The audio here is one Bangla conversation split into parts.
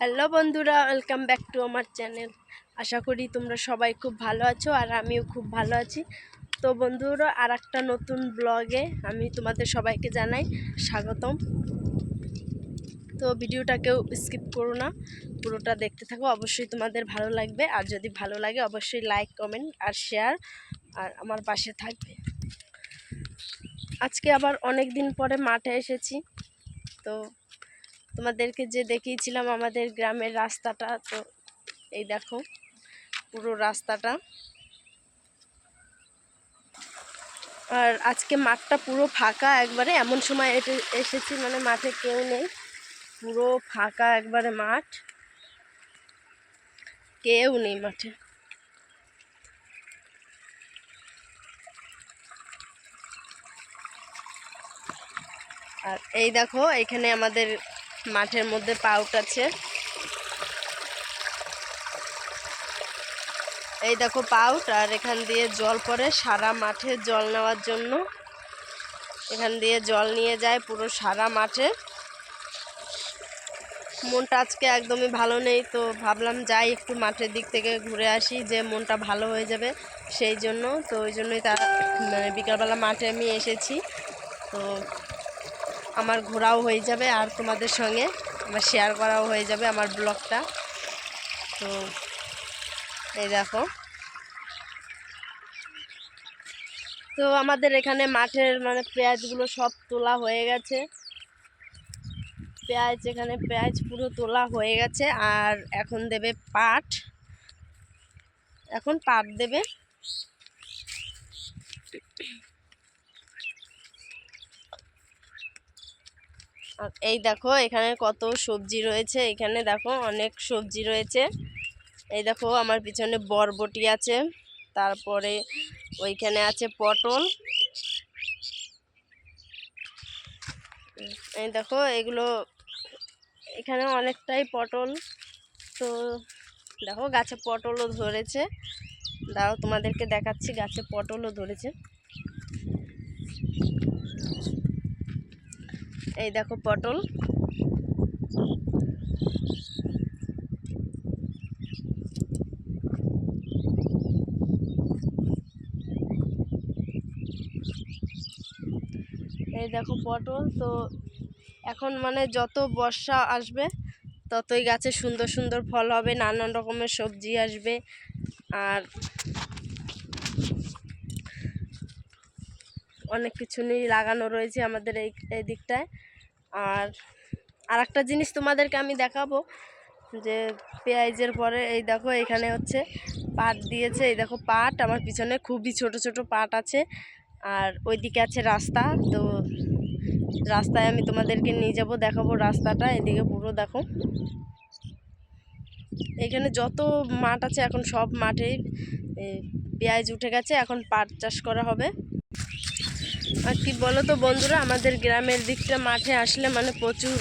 হ্যালো বন্ধুরা, ওয়েলকাম ব্যাক টু আমার চ্যানেল। আশা করি তোমরা সবাই খুব ভালো আছো আর আমিও খুব ভালো আছি। তো বন্ধুরা আর একটা নতুন ব্লগে আমি তোমাদের সবাইকে জানাই স্বাগতম। তো ভিডিওটা কেউ স্কিপ করো না, পুরোটা দেখতে থাকো, অবশ্যই তোমাদের ভালো লাগবে। আর যদি ভালো লাগে, অবশ্যই লাইক, কমেন্ট আর শেয়ার আর আমার পাশে থাকবে। আজকে আবার অনেক দিন পরে মাঠে এসেছি, তো তোমাদেরকে যে দেখিয়েছিলাম আমাদের গ্রামের রাস্তাটা, তো এই দেখো পুরো রাস্তাটা। আর আজকে মাঠটা পুরো ফাঁকা, একবারে এমন সময় এসেছি মানে মাঠে কেউ নেই। পুরো ফাঁকা একবারে মাঠ। কেউ নেই মাঠে। আর এই দেখো, এখানে আমাদের মাঠের মধ্যে পাউট আছে। এই দেখো পাউট, আর এখান দিয়ে জল পড়ে সারা মাঠে জল নেওয়ার জন্য। এখান দিয়ে জল নিয়ে যায় পুরো সারা মাঠে। মনটা আজকে একদমই ভালো নেই, তো ভাবলাম যাই একটু মাঠের দিক থেকে ঘুরে আসি যে মনটা ভালো হয়ে যাবে সেই জন্য। তো ওই জন্যই তার মানে বিকালবেলা মাঠে আমি এসেছি। তো আমার ঘোরাও হয়ে যাবে আর তোমাদের সঙ্গে আমার শেয়ার করাও হয়ে যাবে আমার ব্লগটা। তো এই দেখো। তো আমাদের এখানে মাঠের মানে পেঁয়াজগুলো সব তোলা হয়ে গেছে। পেঁয়াজ এখানে পেঁয়াজ পুরো তোলা হয়ে গেছে আর এখন দেবে পাট। এখন পাট দেবে। এই দেখো, এখানে কত সবজি রয়েছে। এখানে দেখো অনেক সবজি রয়েছে। এই দেখো, আমার পিছনে বরবটি আছে। তারপরে ওইখানে আছে পটল। এই দেখো, এগুলো এখানে অনেকটাই পটল। তো দেখো, গাছে পটলও ধরেছে। দাও তোমাদেরকে দেখাচ্ছি, গাছে পটলও ধরেছে। এই দেখো পটল। এই দেখো পটল, তো এখন মানে যত বর্ষা আসবে, ততই গাছে সুন্দর সুন্দর ফল হবে, নানান রকমের সবজি আসবে, আর অনেক কিছু নিয়ে লাগানো রয়েছে আমাদের এই এই দিকটায়। আর আর একটা জিনিস তোমাদেরকে আমি দেখাবো যে পেঁয়াজের পরে, এই দেখো এখানে হচ্ছে পাট দিয়েছে। এই দেখো পাট, আমার পিছনে খুবই ছোট ছোট পাট আছে। আর ওইদিকে আছে রাস্তা, তো রাস্তায় আমি তোমাদেরকে নিয়ে যাব, দেখাবো রাস্তাটা, এদিকে পুরো দেখো। এখানে যত মাঠ আছে, এখন সব মাঠে পেঁয়াজ উঠে গেছে, এখন পাট চাষ করা হবে। আর কি বলো তো বন্ধুরা, আমাদের গ্রামের দিকটা মাঠে আসলে মানে প্রচুর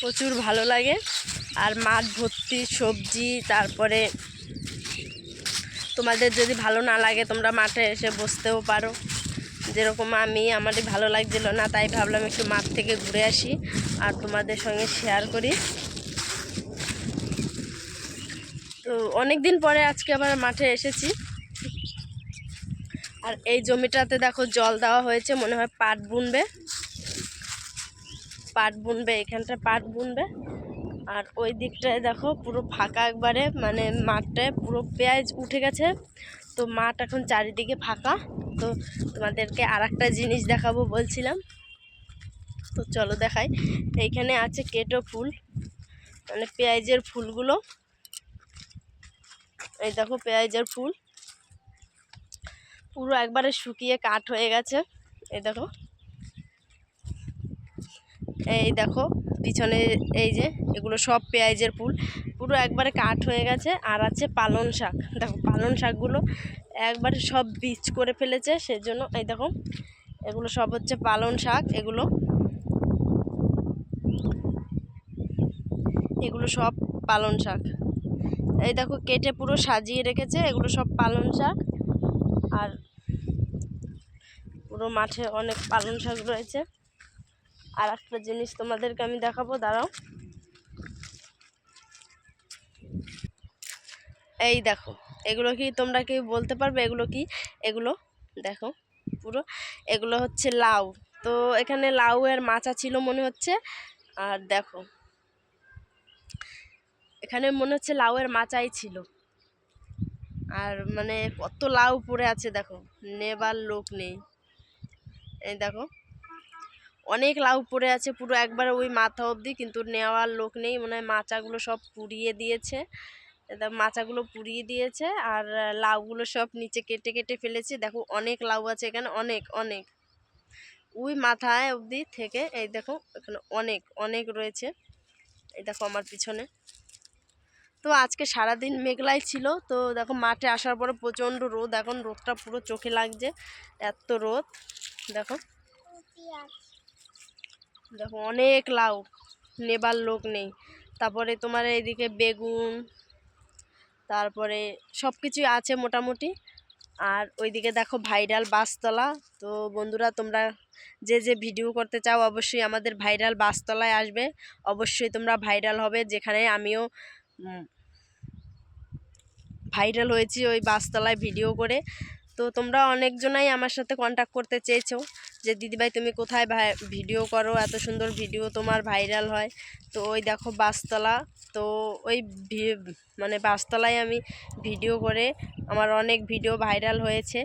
প্রচুর ভালো লাগে। আর মাঠ, ভর্তি, সবজি, তারপরে তোমাদের যদি ভালো না লাগে তোমরা মাঠে এসে বসতেও পারো। যেরকম আমি, আমারই ভালো লাগছিল না, তাই ভাবলাম একটু মাঠ থেকে ঘুরে আসি আর তোমাদের সঙ্গে শেয়ার করি। তো অনেক দিন পরে আজকে আবার মাঠে এসেছি। আর এই জমিটাতে দেখো জল দেওয়া হয়েছে, মনে হয় পাট বুনবে। পাট বুনবে এখানটা পাট বুনবে। আর ওই দিকটায় দেখো পুরো ফাঁকা একবারে মানে মাঠটায় পুরো পেঁয়াজ উঠে গেছে। তো মাঠ এখন চারিদিকে ফাঁকা। তো তোমাদেরকে আর জিনিস দেখাবো বলছিলাম। তো চলো দেখাই। এইখানে আছে কেটো ফুল মানে পেঁয়াজের ফুলগুলো। এই দেখো পেঁয়াজের ফুল। পুরো একবারে শুকিয়ে কাঠ হয়ে গেছে। এই দেখো। এই দেখো, পিছনে এই যে, এগুলো সব পেঁয়াজের ফুল পুরো একবারে কাঠ হয়ে গেছে। আর আছে পালন শাক। দেখো পালন শাকগুলো একবারে সব বীজ করে ফেলেছে, সেজন্য এই দেখো, এগুলো সব হচ্ছে পালন শাক, এগুলো। এগুলো সব পালন শাক। এই দেখো, কেটে পুরো সাজিয়ে রেখেছে, এগুলো সব পালন শাক। আর পুরো মাঠে অনেক পালন শাক রয়েছে। আর একটা জিনিস তোমাদেরকে আমি দেখাবো, দাঁড়াও। এই দেখো, এগুলো কি তোমরা কি বলতে পারবে? এগুলো কি? এগুলো, দেখো, পুরো। এগুলো হচ্ছে লাউ। তো এখানে লাউয়ের মাচা ছিল মনে হচ্ছে। আর দেখো, এখানে মনে হচ্ছে লাউয়ের মাচাই ছিল। আর মানে কত লাউ পড়ে আছে দেখো, নেবার লোক নেই। এই দেখো, অনেক লাউ পড়ে আছে, পুরো একবার ওই মাথা অবধি, কিন্তু নেওয়ার লোক নেই, মনে মাচাগুলো সব পুড়িয়ে দিয়েছে। মাচাগুলো পুড়িয়ে দিয়েছে, আর লাউগুলো সব নিচে কেটে কেটে ফেলেছে। দেখো, অনেক লাউ আছে এখানে, অনেক অনেক। ওই মাথায় অবধি থেকে, এই দেখো, এখানে অনেক অনেক রয়েছে। এই দেখো, আমার পিছনে। তো আজকে সারাদিন মেঘলাই ছিল। তো দেখো মাঠে আসার পরে প্রচণ্ড রোদ, এখন রোদটা পুরো চোখে লাগছে। এত রোদ, দেখো। দেখো, অনেক লাউ, নেবার লোক নেই। তারপরে তোমার এইদিকে বেগুন, তারপরে সব কিছুই আছে মোটামুটি। আর ওইদিকে দেখো ভাইরাল বাসতলা। তো বন্ধুরা, তোমরা যে যে ভিডিও করতে চাও, অবশ্যই আমাদের ভাইরাল বাসতলায় আসবে। অবশ্যই তোমরা ভাইরাল হবে, যেখানে আমিও ভাইরাল হয়েছি ওই বাসতলায় ভিডিও করে। তো তোমরা অনেকজনাই আমার সাথে কন্ট্যাক্ট করতে চেয়েছো যে, দিদিভাই, তুমি কোথায় ভাই- ভিডিও করো? এত সুন্দর ভিডিও তোমার ভাইরাল হয়। তো ওই দেখো বাসতলা, তো ওই মানে বাসতলায় আমি ভিডিও করে আমার অনেক ভিডিও ভাইরাল হয়েছে।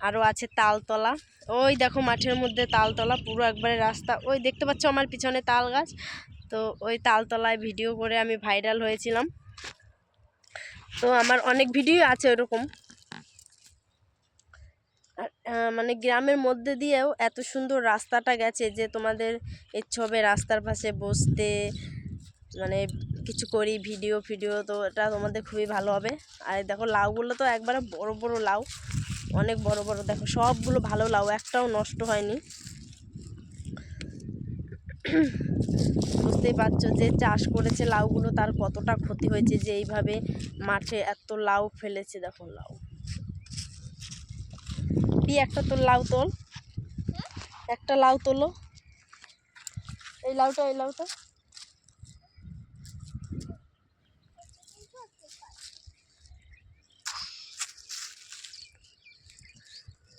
আরও আছে তালতলা। ওই দেখো মাঠের মধ্যে তালতলা, পুরো একবারে রাস্তা। ওই দেখতে পাচ্ছ আমার পিছনে তাল গাছ। তো ওই তালতলায় ভিডিও করে আমি ভাইরাল হয়েছিলাম। তো আমার অনেক ভিডিও আছে ওরকম। মানে গ্রামের মধ্যে দিয়েও এত সুন্দর রাস্তাটা গেছে যে তোমাদের ইচ্ছে হবে রাস্তার পাশে বসতে মানে কিছু করি, ভিডিও, ফিডিও তো এটা তোমাদের খুবই ভালো হবে। আর দেখো লাউগুলো তো একবারে বড় বড় লাউ, অনেক বড় বড়। দেখো সবগুলো ভালো লাউ, একটাও নষ্ট হয়নি। বুঝতেই পারছ যে চাষ করেছে, লাউগুলো তার কতটা ক্ষতি হয়েছে যে এইভাবে মাঠে এত লাউ ফেলেছে। দেখো লাউ। দি একটা তোর লাউ তোল? একটা লাউ তোলো। এই লাউটা এই লাউটা।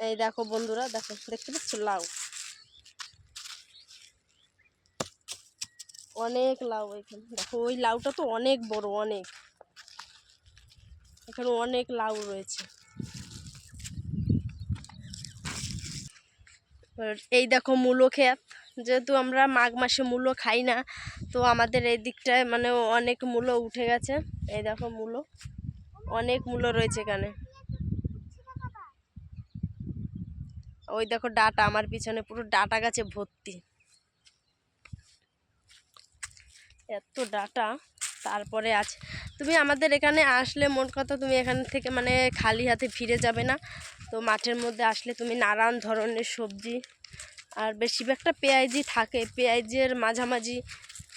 এই দেখো বন্ধুরা, দেখো, দেখতে পাচ্ছ লাউ? অনেক লাউ এখানে। দেখো, ওই লাউটা তো অনেক বড়, অনেক। এখানে অনেক লাউ রয়েছে। এই দেখো মূলো ক্ষেত যেহেতু আমরা মাঘ মাসে মূলো খাই না, তো আমাদের এই দিকটায় মানে অনেক মূলো উঠে গেছে। এই দেখো মূলো। অনেক মূলো রয়েছে এখানে। ওই দেখো ডাটা, আমার পিছনে পুরো ডাটা গাছে ভর্তি। এত ডাটা। তারপরে আছে তুমি আমাদের এখানে আসলে মোট কথা তুমি এখান থেকে মানে খালি হাতে ফিরে যাবে না। তো মাঠের মধ্যে আসলে তুমি নানান ধরনের সবজি আর বেশিরভাগটা পেঁয়াজি থাকে। পেঁয়াজের মাঝামাঝি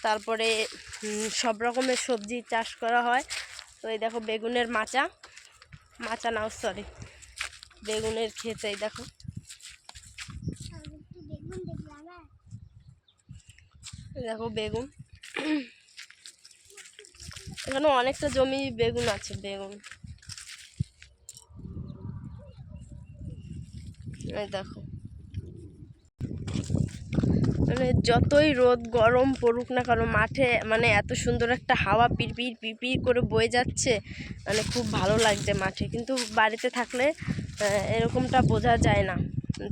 তারপরে সব রকমের সবজি চাষ করা হয়। তো এই দেখো বেগুনের মাচা। মাচা নাও সরি বেগুনের ক্ষেত এই দেখো। এই দেখো বেগুন। এখানে অনেকটা জমি বেগুন আছে, বেগুন। এই দেখো। মানে যতই রোদ গরম পড়ুক না কারণ মাঠে মানে এত সুন্দর একটা হাওয়া পিরপির পিরপির করে বয়ে যাচ্ছে মানে খুব ভালো লাগছে মাঠে। কিন্তু বাড়িতে থাকলে এরকমটা বোঝা যায় না।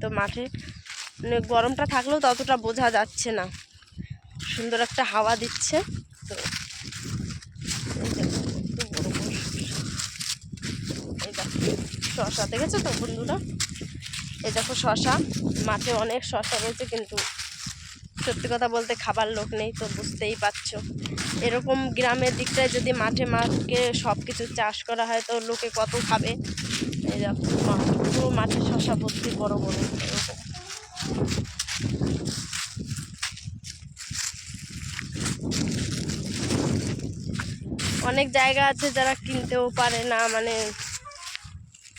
তো মাঠে মানে গরমটা থাকলেও ততটা বোঝা যাচ্ছে না। সুন্দর একটা হাওয়া দিচ্ছে। তো শশা দেখেছ তো বন্ধুরা? এই দেখো শশা মাঠে অনেক শশা রয়েছে, কিন্তু সত্যি কথা বলতে খাবার লোক নেই তো বুঝতেই পারছ। এরকম গ্রামের দিকটায় যদি মাঠে মাঠকে সব কিছু চাষ করা হয়, তো লোকে কত খাবে? এই দেখো পুরো মাঠে শশা ভর্তি বড় বড়। অনেক জায়গা আছে যারা কিনতেও পারে না মানে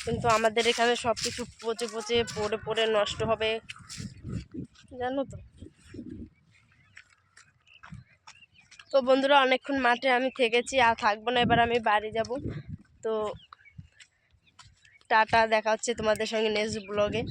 কিন্তু আমাদের এখানে সব কিছু পচে পচে পড়ে পড়ে নষ্ট হবে। জানো তো? তো বন্ধুরা, অনেকক্ষণ মাঠে আমি থেকেছি, আর থাকব না, এবার আমি বাড়ি যাব। তো টাটা, দেখা হচ্ছে তোমাদের সঙ্গে নেক্সট ব্লগে